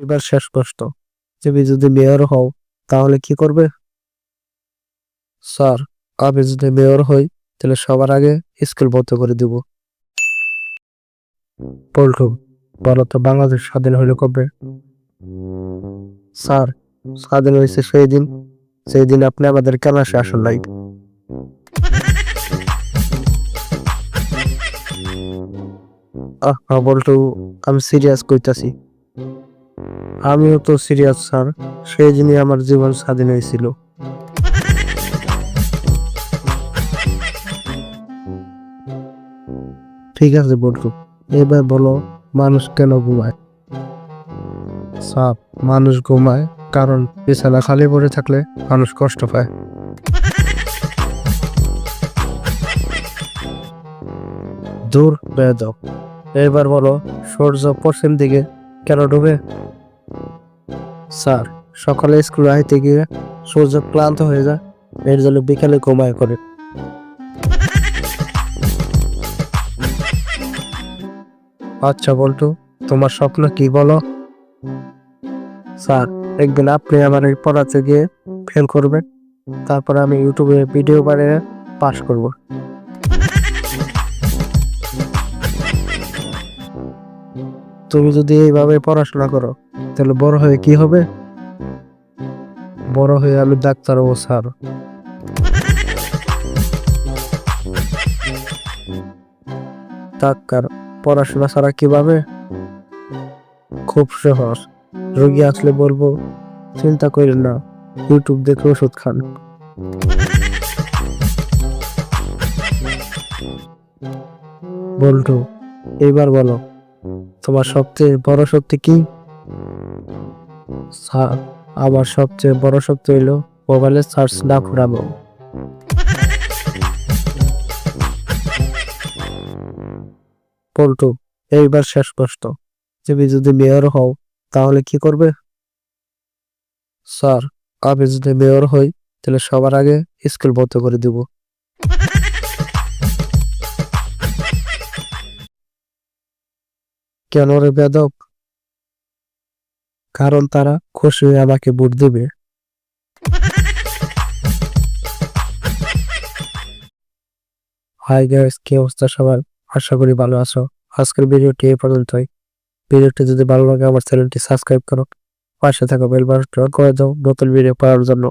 এবার শেষ প্রশ্ন। তুমি যদি মেয়র হও, তাহলে কি করবে? স্যার, আমি যদি মেয়র হই, তাহলে সবার আগে স্কুল বন্ধ করে দিব। পল্টু বলো তো বাংলাদেশ স্বাধীন হইল কবে? স্যার, স্বাধীন হয়েছে সেই দিন। সেই দিন আপনি আমাদের ক্লাসে আসেন নাই? আহ বল্টু আমি সিরিয়াস কইতাছি। আমিও তো সিরিয়াস, স্যার। সেই দিনই আমার জীবন স্বাধীন হয়েছিল। ঠিক আছে বল্টু এবার বলো, মানুষ কেন ঘুমায়? স্যার, মানুষ ঘুমায় কারণ বিছানা খালি পড়ে থাকলে মানুষ কষ্ট পায়। দূর, বেদক। এবার বলো, সূর্য পশ্চিম দিকে কেন ডুবে? স্যার, সকালে স্কুলে আইতে গিয়ে সূর্য ক্লান্ত হয়ে যায়। এর জন্য বিকালে ঘুমায় করে। আচ্ছা বল্টু, তোমার স্বপ্ন কি বলো? স্যার, একদিন আপনি আমার এই পড়াতে গিয়ে ফেল করবেন। তারপর আমি ইউটিউবে ভিডিও বানিয়ে পাস করব। তুমি যদি এইভাবে পড়াশোনা করো তাহলে বড় হয়ে কি হবে? বড় হয়ে আমি ডাক্তার হব স্যার। ডাক্তার, পড়াশোনা ছাড়া কীভাবে? খুব সহজ। রোগী আসলে বলব, চিন্তা করেন না, ইউটিউব দেখে ওষুধ খান। বল্টু, এবার বলো, তোমার সবচেয়ে বড় শক্তি কি? আমার সবচেয়ে বড় শক্তি হইল, মোবাইলে সার্চ না ঘুরাবো পল্টু, এইবার শেষ প্রশ্ন। তুমি যদি মেয়র হও, তাহলে কি করবে? স্যার, আমি যদি মেয়র হই, তাহলে সবার আগে স্কুল বন্ধ করে দিব। কেন রে বেদক কারণ তারা খুশি হয়ে আমাকে ভোট দেবে। হাই গাইস কি অবস্থা সবার? আশা করি ভালো আছো। আজকের ভিডিওটি এই পর্যন্তই। ভিডিওটি যদি ভালো লাগে, আমার চ্যানেলটি সাবস্ক্রাইব করো। পাশে থাকো বেল করে দাও নতুন ভিডিও পাওয়ার জন্য।